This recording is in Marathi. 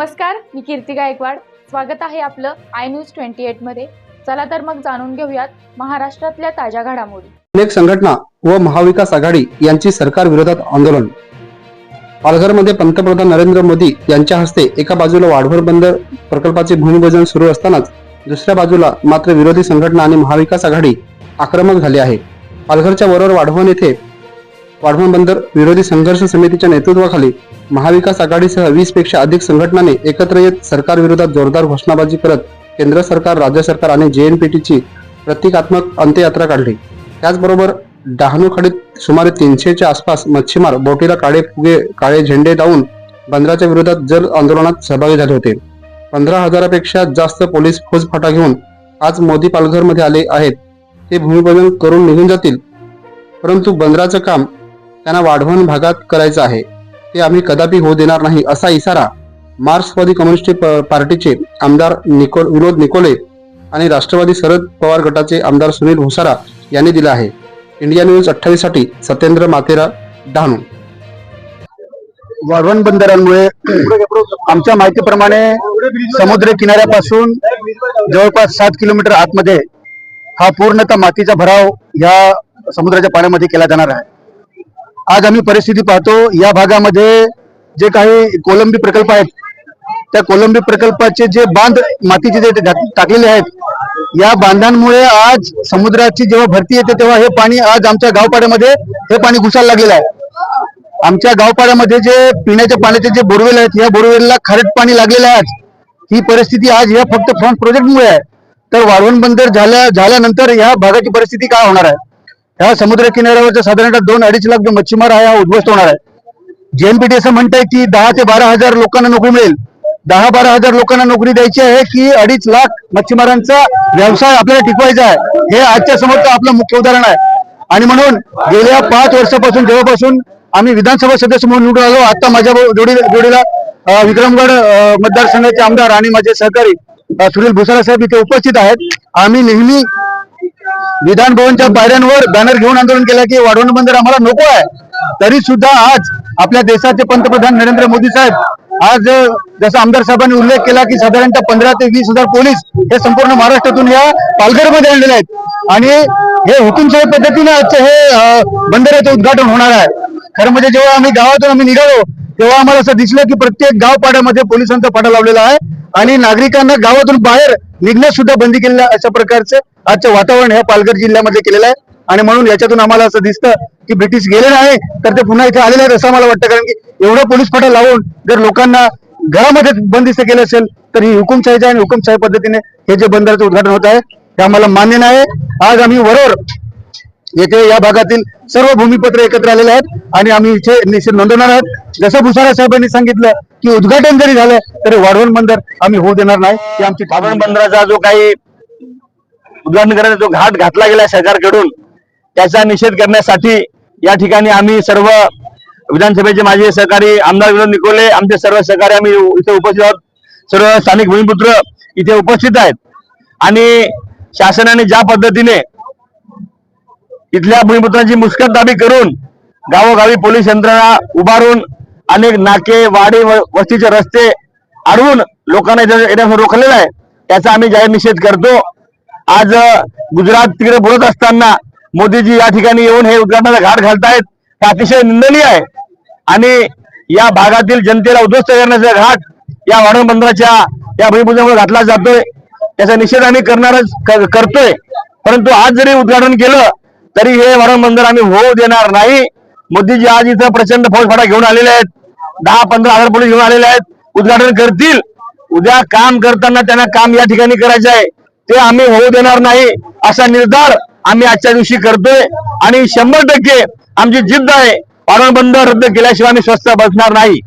नमस्कार मी कीर्ती गायकवाड. स्वागत आहे आपलं आय न्यूज ट्वेंटी एटमध्ये. चला तर मग जाणून घेऊयात महाराष्ट्रातल्या ताज्या घडामोडी. अनेक संघटना व महाविकास आघाडी यांची सरकार विरोधात आंदोलन. पालघरमध्ये पंतप्रधान नरेंद्र मोदी यांच्या हस्ते एका बाजूला वाढवण बंदर प्रकल्पाचे भूमिपूजन सुरू असतानाच दुसऱ्या बाजूला मात्र विरोधी संघटना आणि महाविकास आघाडी आक्रमक झाली आहे. पालघरच्या वरवर वाढवण येथे वाढवण बंदर विरोधी संघर्ष समितीच्या नेतृत्वाखाली महाविकास आघाडीसह वीसपेक्षा अधिक संघटनांनी एकत्र येत सरकार विरोधात जोरदार घोषणाबाजी करत केंद्र सरकार राज्य सरकार आणि जे एन पी टीची प्रतिकात्मक अंत्ययात्रा काढली. त्याचबरोबर डहाणू खाडीत सुमारे तीनशेच्या आसपास मच्छीमार बोटीला काळे फुगे काळे झेंडे लावून बंदराच्या विरोधात जल आंदोलनात सहभागी झाले होते. पंधरा हजारापेक्षा जास्त पोलीस फौजफाटा घेऊन आज मोदी पालघरमध्ये आले आहेत. ते भूमिपूजन करून निघून जातील. परंतु बंदराचं काम त्यांना वाढवण भागात करायचं आहे. ते आम्ही कदापि होऊ देणार नाही असा इशारा मार्क्सवादी कम्युनिस्ट पार्टीचे आमदार निको विनोद निकोले आणि राष्ट्रवादी शरद पवार गटाचे आमदार सुनील भुसारा यांनी दिला आहे. इंडिया न्यूज अठ्ठावीससाठी सत्येंद्र मातेरा डहाणू. वाढवण बंदरांमुळे आमच्या माहितीप्रमाणे समुद्र किनाऱ्यापासून जवळपास सात किलोमीटर आतमध्ये हा पूर्णतः मातीचा भराव या समुद्राच्या पाण्यामध्ये केला जाणार आहे. आज आम्ही परिस्थिती पाहतो या भागामध्ये जे काही कोलंबी प्रकल्प आहेत त्या कोलंबी प्रकल्पाचे जे बांध मातीचे जे टाकलेले आहेत या बांधांमुळे आज समुद्राची जेव्हा भरती येते तेव्हा हे पाणी आज आमच्या गावपाड्यामध्ये हे पाणी घुसायला लागलेलं आहे. आमच्या गावपाड्यामध्ये जे पिण्याच्या पाण्याचे जे बोरवेल आहेत या बोरवेलला खारट पाणी लागलेलं आहे आज. ही परिस्थिती आज या फक्त फ्रंट प्रोजेक्टमुळे आहे. तर वाढवण बंदर झाल्या झाल्यानंतर या भागाची परिस्थिती काय होणार आहे? ह्या समुद्र किनाऱ्यावरच्या साधारणतः दोन अडीच लाख जो मच्छीमार आहे हा उद्ध्वस्त होणार आहे. जेएमपीटी असं म्हणताय की दहा ते बारा हजार लोकांना नोकरी मिळेल. दहा बारा हजार लोकांना नोकरी द्यायची आहे की अडीच लाख मच्छीमारांचा व्यवसाय आपल्याला टिकवायचा आहे. हे आजच्या समोरचं आपलं मुख्य उदाहरण आहे. आणि म्हणून गेल्या पाच वर्षापासून जेव्हापासून आम्ही विधानसभा सदस्य म्हणून निवडून आलो आता माझ्या जोडी जोडीला विक्रमगड मतदारसंघाचे आमदार आणि माझे सहकारी सुनील भुसारा साहेब इथे उपस्थित आहेत. आम्ही नेहमी विधान भवनच्या पायऱ्यांवर बॅनर घेऊन आंदोलन केलं की वाढवण बंदर आम्हाला नको आहे. तरी सुद्धा आज आपल्या देशाचे पंतप्रधान नरेंद्र मोदी साहेब आज जसं आमदार साहेबांनी उल्लेख केला की साधारणतः पंधरा ते वीस हजार पोलीस हे संपूर्ण महाराष्ट्रातून या पालघरमध्ये आणलेले आहेत. आणि हे हुकुमशाही पद्धतीने आजचं हे बंदराचं उद्घाटन होणार आहे. खरं म्हणजे जेव्हा आम्ही गावातून आम्ही निघालो तेव्हा आम्हाला असं दिसलं की प्रत्येक गाव पाड्यामध्ये पोलिसांचा पाडा लावलेला आहे. आणि नागरिकांना गावातून बाहेर निघण्यास सुद्धा बंदी केलेल्या अशा प्रकारचं आजचं वातावरण ह्या पालघर जिल्ह्यामध्ये केलेलं आहे. आणि म्हणून याच्यातून आम्हाला असं दिसतं की ब्रिटिश गेले नाही तर ते पुन्हा इथे आलेले आहेत असं मला वाटतं. कारण की एवढं पोलीस फाटा लावून जर लोकांना घरामध्ये बंदिस्त केलं असेल तर ही हुकुमशाहीच्या आणि हुकुमशाही पद्धतीने हे जे बंदराचं उद्घाटन होत आहे हे आम्हाला मान्य नाही. आज आम्ही वरोर येथे या भागातील सर्व भूमिपत्र एकत्र आलेले आहेत आणि आम्ही इथे निश्चित नोंदवणार आहोत. जसं भुसारा साहेबांनी सांगितलं की उद्घाटन जरी झालं तरी वाढवण बंदर आम्ही होऊ देणार नाही. की आमची वाढवण बंदराचा जो काही उद्घाटन करायचा जो घाट घातला गेला सरकारकडून त्याचा निषेध करण्यासाठी या ठिकाणी आम्ही सर्व विधानसभेचे माझे सहकारी आमदार विनोद निकोले आमचे सर्व सहकारी आम्ही इथे उपस्थित आहोत. सर्व स्थानिक भूमिपुत्र इथे उपस्थित आहेत. आणि शासनाने ज्या पद्धतीने इथल्या भूमिपुत्रांची मुस्कटदाबी करून गावोगावी पोलीस यंत्रणा उभारून अनेक नाके वाडी व- वस्तीचे रस्ते अडवून लोकांना येण्यापासून रोखलेलं आहे. त्याचा आम्ही जाहीर निषेध करतो. आज गुजरात तिकडे बोलत असताना मोदीजी या ठिकाणी येऊन हे उद्घाटनाचा घाट घालतायत हे अतिशय निंदनीय आहे. आणि या भागातील जनतेला उद्ध्वस्त करण्याचा घाट या वाढवण बंदराच्या या भूमिपूजनामुळे घातला जातोय. त्याचा निषेध आम्ही करणारच करतोय. परंतु आज जरी उद्घाटन केलं तरी हे वरण बंदर आम्ही होऊ देणार नाही. मोदीजी आज इथं प्रचंड फौजफाटा घेऊन आलेले आहेत. दहा पंधरा हजार पोलीस घेऊन आलेले आहेत. उद्घाटन करतील. उद्या काम करताना त्यांना काम या ठिकाणी करायचं आहे. ते आम्ही होऊ देणार नाही असा निर्धार आम्ही आजच्या दिवशी करतोय. आणि शंभर टक्के आमची जिद्द आहे. वरण बंद रद्द केल्याशिवाय आम्ही स्वस्त बसणार नाही.